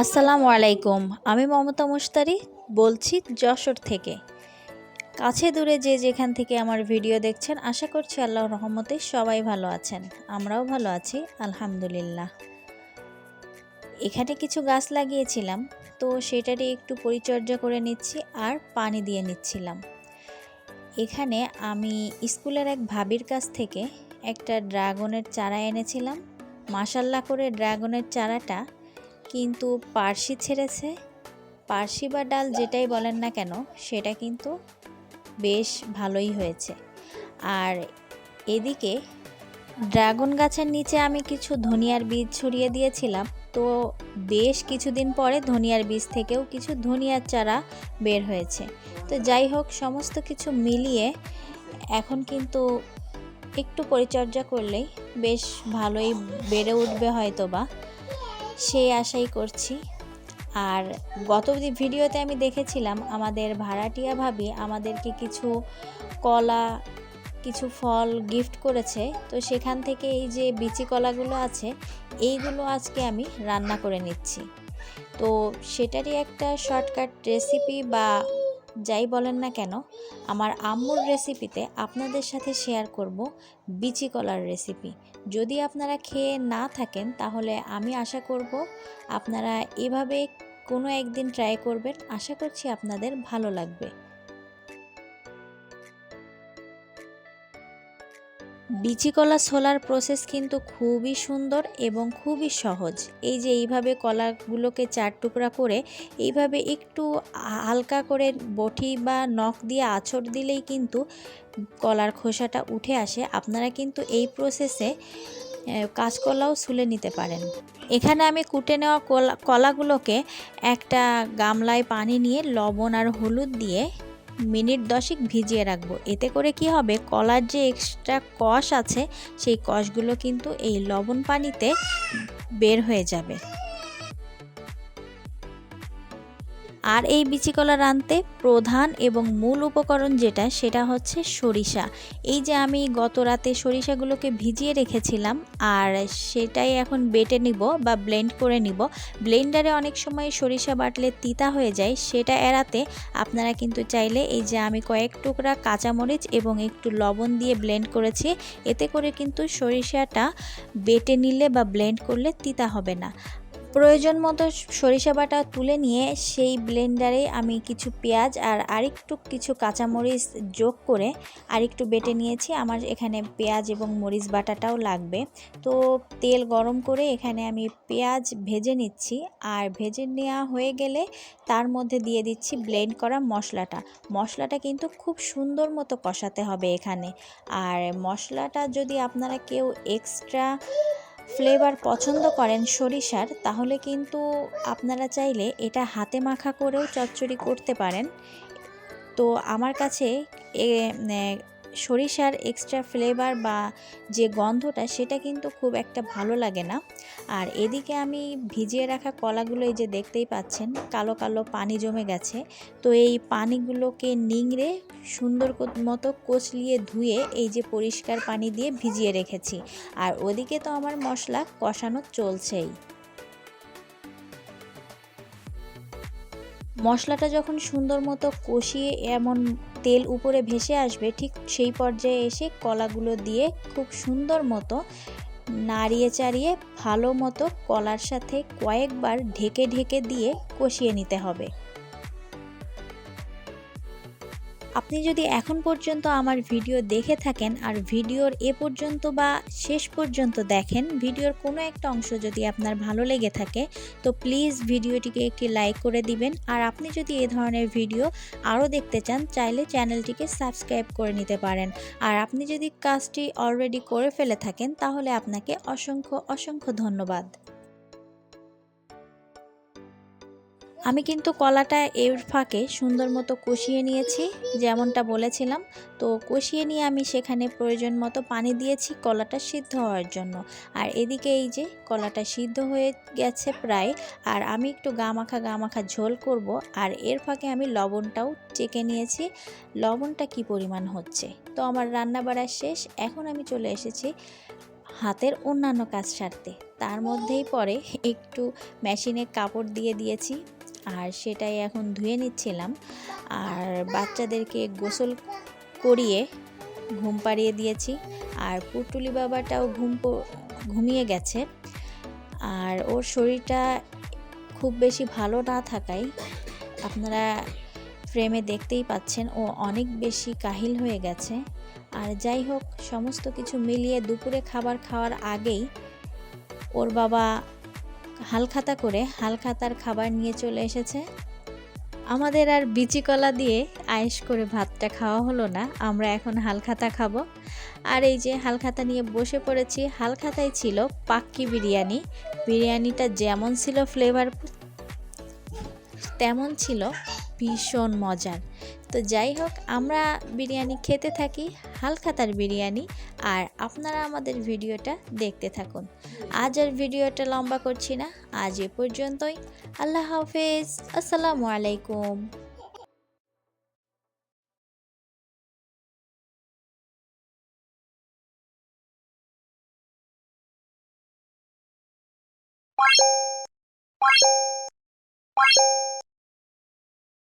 আসসালামু আলাইকুম, আমি মমতা মুস্তারি বলছি যশোর থেকে। কাছে দূরে যে যেখান থেকে আমার ভিডিও দেখছেন, আশা করছি আল্লাহর রহমতে সবাই ভালো আছেন। আমরাও ভালো আছি, আলহামদুলিল্লাহ। এখানে কিছু গাছ লাগিয়েছিলাম, তো সেটারই একটু পরিচর্যা করে নিচ্ছি আর পানি দিয়ে নিচ্ছিলাম। এখানে আমি স্কুলের এক ভাবির কাছ থেকে একটা ড্রাগনের চারা এনেছিলাম। মাসাল্লা করে ড্রাগনের চারাটা কিন্তু পার্সি ছেড়েছে। পার্সি বা ডাল যেটাই বলেন না কেন, সেটা কিন্তু বেশ ভালোই হয়েছে। আর এদিকে ড্রাগন গাছের নিচে আমি কিছু ধনিয়ার বীজ ছড়িয়ে দিয়েছিলাম। তো বেশ কিছুদিন পরে ধনিয়ার বীজ থেকেও কিছু ধনিয়ার চারা বের হয়েছে। তো যাই হোক, সমস্ত কিছু মিলিয়ে এখন কিন্তু একটু পরিচর্যা করলেই বেশ ভালোই বেড়ে উঠবে হয়তো বা সেই আশাই করছি। আর গত ভিডিওতে আমি দেখেছিলাম, আমাদের ভাড়াটিয়া ভাবি আমাদেরকে কিছু কলা, কিছু ফল গিফট করেছে। তো সেখান থেকে এই যে বিচি কলাগুলো আছে, এইগুলো আজকে আমি রান্না করে নিচ্ছি। তো সেটারই একটা শর্টকাট রেসিপি বা যাই বলেন না কেন, আমার আম্মুর রেসিপিতে আপনাদের সাথে শেয়ার করব বিচি কলার রেসিপি যদি আপনারা খেয়ে না থাকেন, তাহলে আমি আশা করব আপনারা এভাবে কোনো একদিন ট্রাই করবেন। আশা করছি আপনাদের ভালো লাগবে। বিচি কলা ছোলার প্রসেস কিন্তু খুবই সুন্দর এবং খুবই সহজ। এই যে এইভাবে কলাগুলোকে চার টুকরা করে এইভাবে একটু হালকা করে বটি বা নখ দিয়ে আছড় দিলেই কিন্তু কলার খোসাটা উঠে আসে। আপনারা কিন্তু এই প্রসেসে কাঁচকলাও ছুলে নিতে পারেন। এখানে আমি কুটে নেওয়া কলা, কলাগুলোকে একটা গামলায় পানি নিয়ে লবণ আর হলুদ দিয়ে মিনিট দশেক ভিজিয়ে রাখব। এতে করে কি হবে? কলার যে এক্সট্রা কষ আছে, সেই কষগুলো কিন্তু এই লবণ পানিতে বের হয়ে যাবে। আর এই বিচিকলা রাঁধতে প্রধান এবং মূল উপকরণ যেটা, সেটা হচ্ছে সরিষা। এই যে আমি গত রাতে সরিষাগুলোকে ভিজিয়ে রেখেছিলাম, আর সেটাই এখন বেটে নিব বা ব্লেন্ড করে নিব। ব্লেন্ডারে অনেক সময় সরিষা বাটলে তিতা হয়ে যায়, সেটা এড়াতে আপনারা কিন্তু চাইলে এই যে আমি কয়েক টুকরা কাঁচামরিচ এবং একটু লবণ দিয়ে ব্লেন্ড করেছি, এতে করে কিন্তু সরিষাটা বেটে নিলে বা ব্লেন্ড করলে তিতা হবে না। প্রয়োজন মতো সরিষা বাটা তুলে নিয়ে সেই ব্লেন্ডারে আমি কিছু পেঁয়াজ আর আরেকটু কিছু কাঁচামরিচ যোগ করে আরেকটু বেটে নিয়েছি। আমার এখানে পেঁয়াজ এবং মরিচ বাটাটাও লাগবে। তো তেল গরম করে এখানে আমি পেঁয়াজ ভেজে নিচ্ছি আর ভেজে নেওয়া হয়ে গেলে তার মধ্যে দিয়ে দিচ্ছি ব্লেন্ড করা মশলাটা। মশলাটা কিন্তু খুব সুন্দর মতো কষাতে হবে এখানে। আর মশলাটা যদি আপনারা কেউ এক্সট্রা ফ্লেভার পছন্দ করেন সরিষার, তাহলে কিন্তু আপনারা চাইলে এটা হাতে মাখা করেও চচ্চড়ি করতে পারেন। তো আমার কাছে সরিষার এক্সট্রা ফ্লেভার বা যে গন্ধটা, সেটা কিন্তু খুব একটা ভালো লাগে না। আর এদিকে আমি ভিজিয়ে রাখা কলাগুলো এই যে দেখতেই পাচ্ছেন, কালো কালো পানি জমে গেছে। তো এই পানিগুলোকে নিংড়ে সুন্দর মতো কচলিয়ে ধুয়ে এই যে পরিষ্কার পানি দিয়ে ভিজিয়ে রেখেছি। আর ওদিকে তো আমার মশলা কষানো চলছেই। মশলাটা যখন সুন্দর মতো কষিয়ে এমন তেল উপরে ভেসে আসবে, ঠিক সেই পর্যায়ে এসে কলাগুলো দিয়ে খুব সুন্দর মতো নাড়িয়ে চাড়িয়ে ভালো মতো কলার সাথে কয়েকবার ঢেকে ঢেকে দিয়ে কষিয়ে নিতে হবে। আপনি যদি এখন পর্যন্ত আমার ভিডিও দেখে থাকেন আর ভিডিওর এ পর্যন্ত বা শেষ পর্যন্ত দেখেন, ভিডিওর কোনো একটা অংশ যদি আপনার ভালো লেগে থাকে, তো প্লিজ ভিডিওটিকে একটি লাইক করে দিবেন। আর আপনি যদি এ ধরনের ভিডিও আরও দেখতে চান, চাইলে চ্যানেলটিকে সাবস্ক্রাইব করে নিতে পারেন। আর আপনি যদি কাজটি অলরেডি করে ফেলে থাকেন, তাহলে আপনাকে অসংখ্য অসংখ্য ধন্যবাদ। আমি কিন্তু কলাটা এর ফাঁকে সুন্দর মতো কষিয়ে নিয়েছি, যেমনটা বলেছিলাম। তো কষিয়ে নিয়ে আমি সেখানে প্রয়োজন মতো পানি দিয়েছি কলাটা সিদ্ধ হওয়ার জন্য। আর এদিকে এই যে কলাটা সিদ্ধ হয়ে গেছে প্রায়, আর আমি একটু গা মাখা গা মাখা ঝোল করব, আর এর ফাঁকে আমি লবণটাও চেকে নিয়েছি। লবণটা কি পরিমাণ হচ্ছে? তো আমার রান্না বাড়া শেষ, এখন আমি চলে এসেছি হাতের অন্যান্য কাজ সারতে। তার মধ্যেই পরে একটু মেশিনে কাপড় দিয়ে দিয়েছি আর সেটাই এখন ধুয়ে নিচ্ছিলাম। আর বাচ্চাদেরকে গোসল করিয়ে ঘুম পাড়িয়ে দিয়েছি। আর পুটুলি বাবাটাও ঘুম ঘুমিয়ে গেছে। আর ওর শরীরটা খুব বেশি ভালো না থাকায় আপনারা ফ্রেমে দেখতেই পাচ্ছেন, ও অনেক বেশি কাহিল হয়ে গেছে। আর যাই হোক, সমস্ত কিছু মিলিয়ে দুপুরে খাবার খাওয়ার আগেই ওর বাবা হালখাতা করে হালখাতার খাবার নিয়ে চলে এসেছে। আমাদের আর বিচি কলা দিয়ে আয়েস করে ভাতটা খাওয়া হলো না, আমরা এখন হালখাতা খাব। আর এই যে হালখাতা নিয়ে বসে পড়েছি, হালখাতায় ছিল পাক্কি বিরিয়ানি। বিরিয়ানিটা যেমন ছিল ফ্লেভার তেমন ছিল ভীষণ মজার। তো যাই হোক, আমরা বিরিয়ানি খেতে থাকি, হালখাতার বিরিয়ানি, আর আপনারা আমাদের ভিডিওটা দেখতে থাকুন আজ আর ভিডিওটা লম্বা করছি না, আজ এ পর্যন্তই আল্লাহ হাফেজ, আসসালামু আলাইকুম.